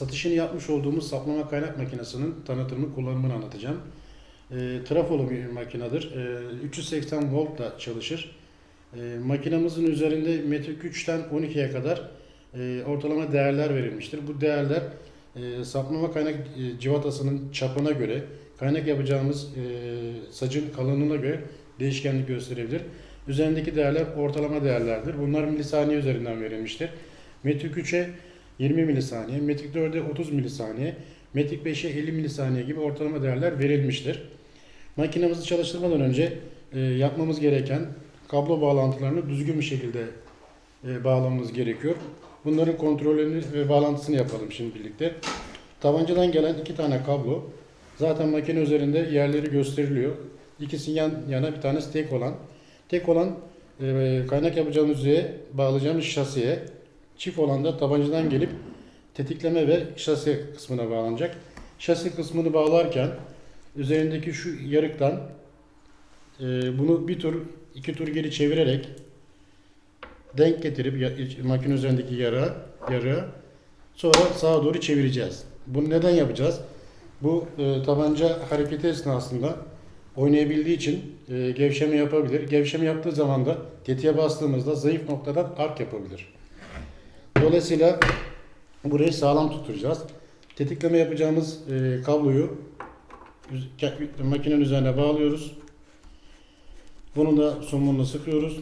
satışını yapmış olduğumuz saplama kaynak makinesinin tanıtımını, kullanımını anlatacağım. E, trafolu bir makinedir. E, 380 voltla çalışır. E, makinamızın üzerinde metrik 3'ten 12'ye kadar e, ortalama değerler verilmiştir. Bu değerler e, saplama kaynak e, civatasının çapına göre, kaynak yapacağımız e, sacın kalınlığına göre değişkenlik gösterebilir. Üzerindeki değerler ortalama değerlerdir. Bunlar milisaniye üzerinden verilmiştir. Metrik 3'e 20 milisaniye, metrik 4'e 30 milisaniye, metrik 5'e 50 milisaniye gibi ortalama değerler verilmiştir. Makinemizi çalıştırmadan önce e, yapmamız gereken kablo bağlantılarını düzgün bir şekilde e, bağlamamız gerekiyor. Bunların kontrolünü ve bağlantısını yapalım şimdi birlikte. Tabancadan gelen iki tane kablo zaten makine üzerinde yerleri gösteriliyor. İkisi yan yana bir tanesi tek olan. Tek olan e, kaynak yapacağımız yüzeye bağlayacağımız şasiye. Çift olan da tabancadan gelip tetikleme ve şasi kısmına bağlanacak. Şasi kısmını bağlarken üzerindeki şu yarıktan e, bunu bir tur iki tur geri çevirerek denk getirip ya- makine üzerindeki yara yarığı sonra sağa doğru çevireceğiz. Bunu neden yapacağız? Bu e, tabanca hareketi esnasında oynayabildiği için e, gevşeme yapabilir. Gevşeme yaptığı zaman da tetiğe bastığımızda zayıf noktadan ark yapabilir. Dolayısıyla burayı sağlam tutturacağız. Tetikleme yapacağımız e, kabloyu makinenin üzerine bağlıyoruz. Bunu da somunla sıkıyoruz.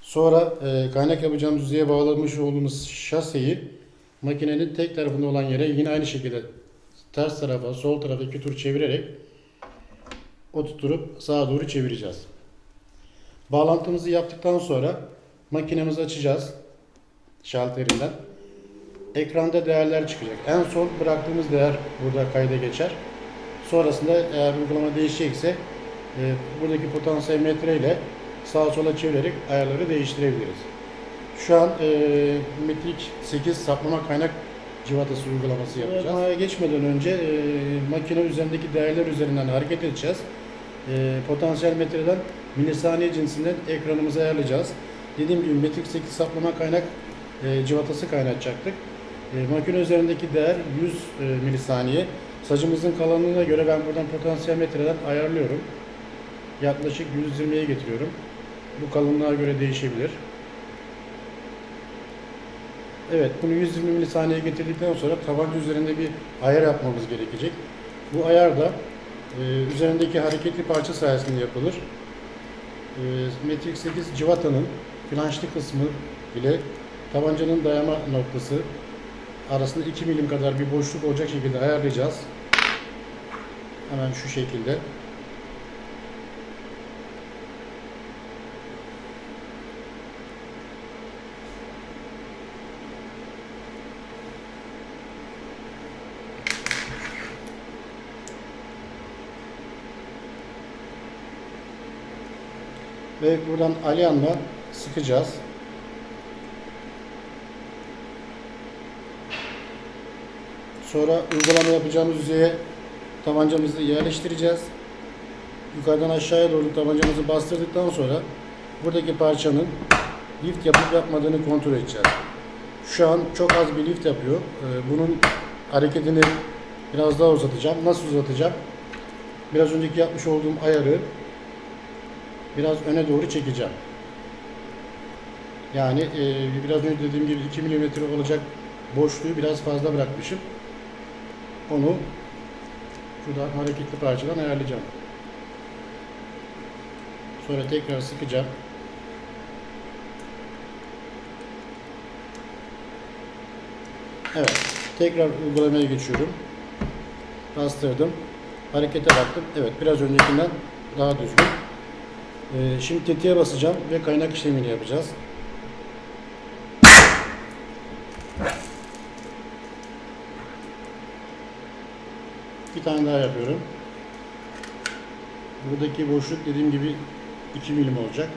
Sonra e, kaynak yapacağımız yüzeye bağlamış olduğumuz şaseyi makinenin tek tarafında olan yere yine aynı şekilde ters tarafa, sol tarafa iki tur çevirerek oturtup sağa doğru çevireceğiz. Bağlantımızı yaptıktan sonra makinemizi açacağız şalterinden. Ekranda değerler çıkacak. En son bıraktığımız değer burada kayda geçer. Sonrasında eğer uygulama değişecekse e, buradaki potansiyel metre ile sağa sola çevirerek ayarları değiştirebiliriz. Şu an e, metrik 8 saplama kaynak civatası uygulaması yapacağız. Uygulamaya geçmeden önce e, makine üzerindeki değerler üzerinden hareket edeceğiz. E, potansiyel metreden milisaniye cinsinden ekranımızı ayarlayacağız. Dediğim gibi metrik 8 saplama kaynak e, civatası kaynatacaktık. E, makine üzerindeki değer 100 e, milisaniye. Sacımızın kalınlığına göre ben buradan potansiyel metreden ayarlıyorum. Yaklaşık 120'ye getiriyorum. Bu kalınlığa göre değişebilir. Evet, bunu 120 milisaniyeye getirdikten sonra tabanca üzerinde bir ayar yapmamız gerekecek. Bu ayar da e, üzerindeki hareketli parça sayesinde yapılır. E, Metrik 8 civatanın flanşlı kısmı ile tabancanın dayama noktası arasında 2 milim kadar bir boşluk olacak şekilde ayarlayacağız. Hemen şu şekilde. Ve buradan alyanla sıkacağız. Sonra uygulama yapacağımız yüzeye tabancamızı yerleştireceğiz. Yukarıdan aşağıya doğru tabancamızı bastırdıktan sonra buradaki parçanın lift yapıp yapmadığını kontrol edeceğiz. Şu an çok az bir lift yapıyor. Ee, Bunun hareketini biraz daha uzatacağım. Nasıl uzatacağım? Biraz önceki yapmış olduğum ayarı biraz öne doğru çekeceğim. Yani e, biraz önce dediğim gibi 2 mm olacak boşluğu biraz fazla bırakmışım. Onu şuradan hareketli parçadan ayarlayacağım. Sonra tekrar sıkacağım. Evet. Tekrar uygulamaya geçiyorum. Bastırdım. Harekete baktım. Evet biraz öncekinden daha düzgün. Ee, şimdi tetiğe basacağım ve kaynak işlemini yapacağız. Bir tane daha yapıyorum. Buradaki boşluk dediğim gibi 2 milim olacak.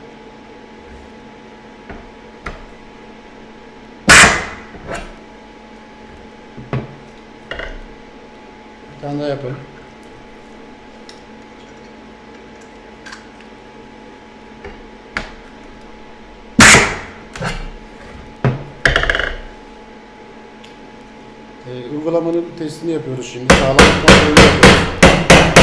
Bir tane daha yapalım. Ee, uygulamanın testini yapıyoruz şimdi. Sağlamlık kontrolü yapıyoruz.